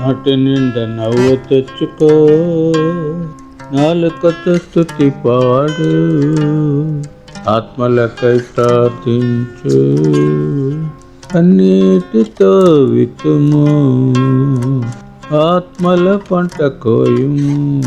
నాటి నిండా నవ్వు తెచ్చుకో. నాలుకతో స్థుతి పాడు. ఆత్మలకై ప్రార్థించు. అన్నిటితో వితుము ఆత్మల పంట కోయుము.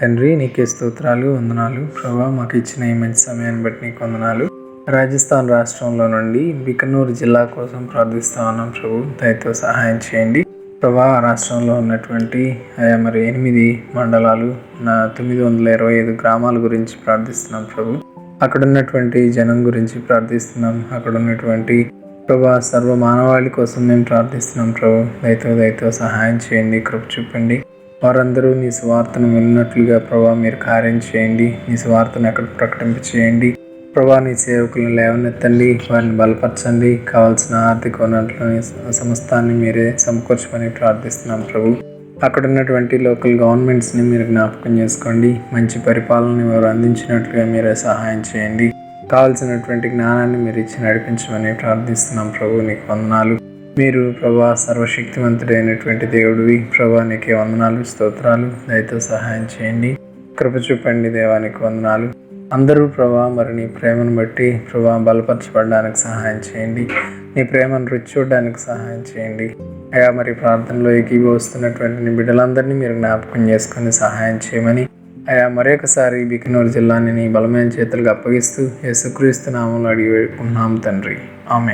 తండ్రి నీకే స్తోత్రాలు వందనాలు. ప్రభా మాకు ఇచ్చిన ఈ మంచి సమయాన్ని బట్టి నీకు వందనాలు. రాజస్థాన్ రాష్ట్రంలో నుండి బికనూర్ జిల్లా కోసం ప్రార్థిస్తా ఉన్నాం ప్రభు. దయతో సహాయం చేయండి. ప్రభా రాష్ట్రంలో ఉన్నటువంటి ఆయా మరి ఎనిమిది మండలాలు నా తొమ్మిది వందల ఇరవై ఐదు గ్రామాల గురించి ప్రార్థిస్తున్నాం ప్రభు. అక్కడ ఉన్నటువంటి జనం గురించి ప్రార్థిస్తున్నాం. అక్కడ ఉన్నటువంటి ప్రభా సర్వ మానవాళి కోసం మేము ప్రార్థిస్తున్నాం ప్రభు. దయతో దయతో సహాయం చేయండి కృప చూపండి. వారందరూ నీ స్వార్థను విన్నట్లుగా ప్రభా మీరు కార్యం చేయండి. నీ స్వార్థను అక్కడ ప్రకటింప చేయండి ప్రభా నీ సేవకులను లేవనెత్తండి వారిని బలపరచండి. కావాల్సిన ఆర్థిక వనరులని సమస్తాన్ని మీరే సమకూర్చమని ప్రార్థిస్తున్నాం ప్రభు. అక్కడ ఉన్నటువంటి లోకల్ గవర్నమెంట్స్ని మీరు జ్ఞాపకం చేసుకోండి. మంచి పరిపాలన వారు అందించినట్లుగా మీరే సహాయం చేయండి. కావాల్సినటువంటి జ్ఞానాన్ని మీరు ఇచ్చి నడిపించమని ప్రార్థిస్తున్నాం ప్రభు నీకు వందనాలు. మీరు ప్రభా సర్వశక్తివంతుడైనటువంటి దేవుడివి. ప్రభా నీకే వందనాలు స్తోత్రాలు. దయతో సహాయం చేయండి. కృప చూపండి దేవానికి వందనాలు. అందరూ ప్రభా మరి నీ ప్రేమను బట్టి ప్రభా బలపరచబడడానికి సహాయం చేయండి. నీ ప్రేమను రుచి చూడడానికి సహాయం చేయండి. అయ్యా మరి ప్రార్థనలో ఏకీభవిస్తున్నటువంటి నీ బిడ్డలందరినీ మీరు జ్ఞాపకం చేసుకొని సహాయం చేయమని అయా మరొకసారి బికనూరు జిల్లాని నీ బలమైన చేతులకు అప్పగిస్తూ యేసుక్రీస్తు నామంలో అడిగి ఉన్నాం తండ్రి. ఆమె